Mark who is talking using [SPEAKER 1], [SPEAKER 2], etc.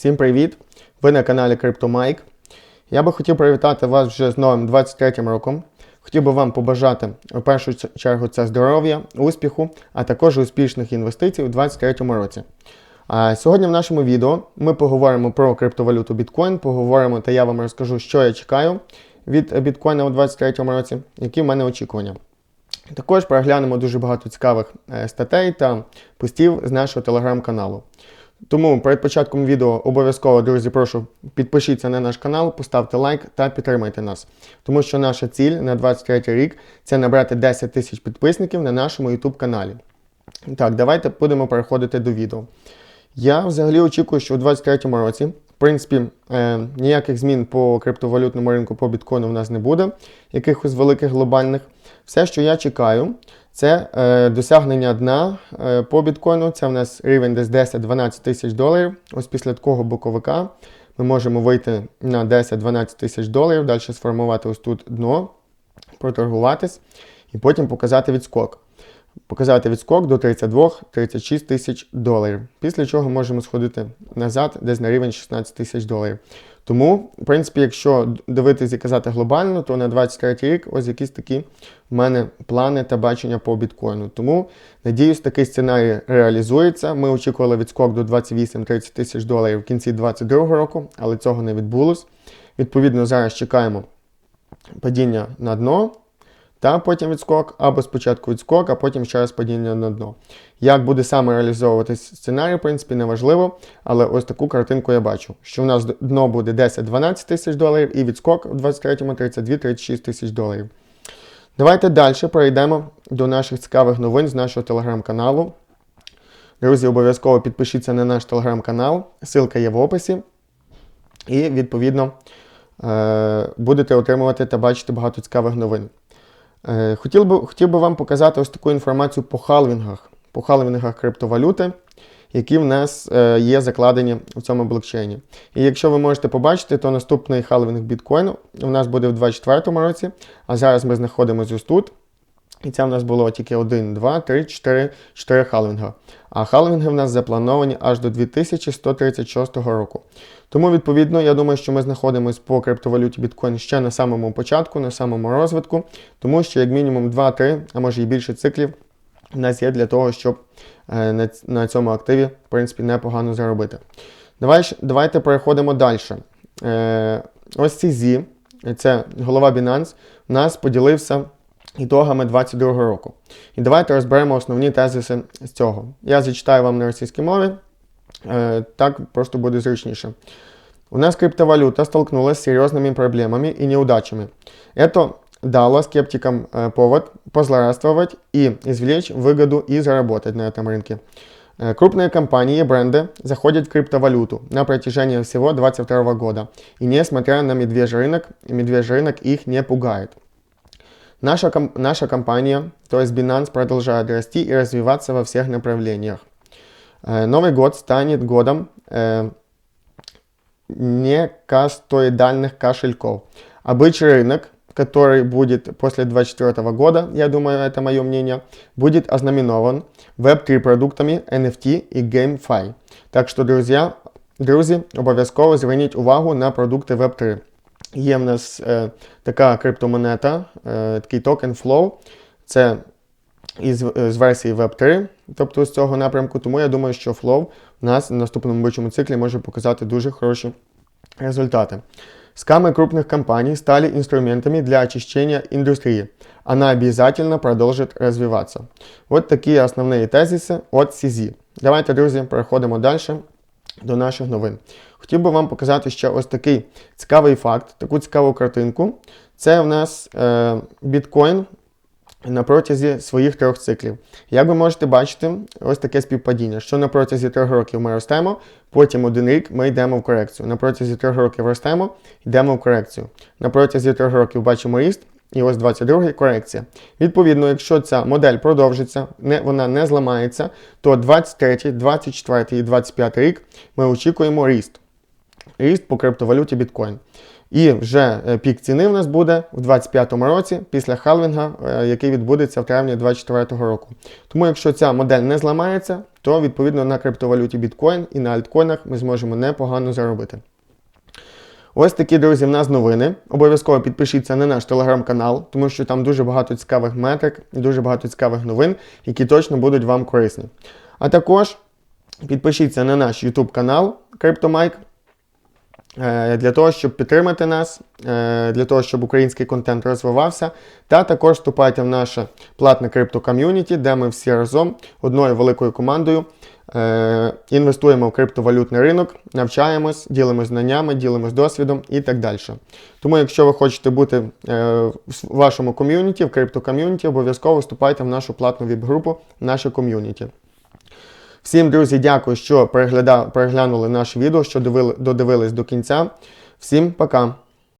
[SPEAKER 1] Всім привіт! Ви на каналі CryptoMike. Я би хотів привітати вас вже з новим 23 роком. Хотів би вам побажати в першу чергу це здоров'я, успіху, а також успішних інвестицій у 2023 році. А сьогодні в нашому відео ми поговоримо про криптовалюту біткоін, поговоримо та я вам розкажу, що я чекаю від біткоїна у 2023 році, які в мене очікування. Також переглянемо дуже багато цікавих е, статей та постів з нашого телеграм-каналу. Тому перед початком відео обов'язково, друзі, прошу підпишіться на наш канал, поставте лайк та підтримайте нас. Тому що наша ціль на 23 рік це набрати 10 тисяч підписників на нашому YouTube каналі. Так, давайте будемо переходити до відео. Я взагалі очікую, що у 2023 році, в принципі, е, ніяких змін по криптовалютному ринку по біткоїну в нас не буде, якихось великих глобальних. Все, що я чекаю, це е, досягнення дна е, по біткоїну. Це в нас рівень десь 10-12 тисяч доларів. Ось після такого боковика ми можемо вийти на 10-12 тисяч доларів, далі сформувати ось тут дно, проторгуватись і потім показати відскок показати відскок до 32-36 тисяч доларів. Після чого можемо сходити назад, десь на рівень 16 тисяч доларів. Тому, в принципі, якщо дивитись і казати глобально, то на 23 рік ось якісь такі в мене плани та бачення по біткоїну. Тому, надіюсь, такий сценарій реалізується. Ми очікували відскок до 28-30 тисяч доларів в кінці 2022 року, але цього не відбулось. Відповідно, зараз чекаємо падіння на дно та потім відскок, або спочатку відскок, а потім ще раз падіння на дно. Як буде саме реалізовуватись сценарій, в принципі, неважливо, але ось таку картинку я бачу, що в нас дно буде 10-12 тисяч доларів і відскок у 23-му 32-36 тисяч доларів. Давайте далі перейдемо до наших цікавих новин з нашого телеграм-каналу. Друзі, обов'язково підпишіться на наш телеграм-канал, ссылка є в описі. І, відповідно, е, будете отримувати та бачити багато цікавих новин. Е, хотів би хотів би вам показати ось таку інформацію по халвінгах, по халвінгах криптовалюти, які в нас е, є закладені в цьому блокчейні. І якщо ви можете побачити, то наступний халвінг біткоїну у нас буде в 2024 році, а зараз ми знаходимося ось тут. І це в нас було тільки 1, 2, 3, 4, 4 халвінга. А халвінги в нас заплановані аж до 2136 року. Тому, відповідно, я думаю, що ми знаходимося по криптовалюті біткоін ще на самому початку, на самому розвитку, тому що як мінімум 2-3, а може і більше циклів у нас є для того, щоб е, на, цьому активі, в принципі, непогано заробити. Давай, Давайте переходимо далі. Е, ось ці ZI, це голова Binance, у нас поділився ітогами 2022 року. І давайте розберемо основні тезиси з цього. Я зачитаю вам на російській мові, е, так просто буде зручніше. У нас криптовалюта столкнулась с серьезными проблемами и неудачами. Это дало скептикам э, повод позлорадствовать и извлечь выгоду и заработать на этом рынке. Э, крупные компании и бренды заходят в криптовалюту на протяжении всего 2022 года. И несмотря на медвежий рынок, медвежий рынок их не пугает. Наша, наша компания, то есть Binance, продолжает расти и развиваться во всех направлениях. Э, Новый год станет годом э, некастоидальных кошельков. Обычный рынок, который будет после 2024 года, я думаю, это мое мнение, будет ознаменован Web3 продуктами NFT и GameFi. Так що, друзі, друзі, обов'язково зверніть увагу на продукти Web3. Є в нас е, така криптомонета, е, такий токен Flow. Це із з версії Web3, тобто з цього напрямку. Тому я думаю, що Flow у нас на наступному робочому циклі може показати дуже хороші результати. Скамы крупных компаний стали инструментами для очищения индустрии. Она обязательно продолжит развиваться. Вот такие основные тезиси от CZ. Давайте, друзі, переходимо далі до наших новин. Хотів би вам показати ще ось такий цікавий факт, таку цікаву картинку. Це в нас е, біткоін на протязі своїх трьох циклів. Як ви можете бачити, ось таке співпадіння, що на протязі трьох років ми ростемо, потім один рік ми йдемо в корекцію. На протязі трьох років ростемо, йдемо в корекцію. На протязі трьох років бачимо ріст, і ось 22 корекція. Відповідно, якщо ця модель продовжиться, не, вона не зламається, то 23, 24 і 25 рік ми очікуємо ріст. ріст по криптовалюті біткоін. І вже е, пік ціни в нас буде в 2025 році після халвінга, е, який відбудеться в травні 2024 року. Тому, якщо ця модель не зламається, то відповідно на криптовалюті біткоін і на альткоїнах ми зможемо непогано заробити. Ось такі, друзі, в нас новини. Обов'язково підпишіться на наш телеграм-канал, тому що там дуже багато цікавих метрик і дуже багато цікавих новин, які точно будуть вам корисні. А також підпишіться на наш YouTube канал CryptoMike е, для того, щоб підтримати нас, е, для того, щоб український контент розвивався. Та також вступайте в наше платне крипто-ком'юніті, де ми всі разом одною великою командою інвестуємо в криптовалютний ринок, навчаємось, ділимось знаннями, ділимось досвідом і так далі. Тому, якщо ви хочете бути е, в вашому ком'юніті, в крипто-ком'юніті, обов'язково вступайте в нашу платну віп-групу, наше ком'юніті. Всім, друзі, дякую, що переглянули наше відео, що додивились до кінця. Всім пока!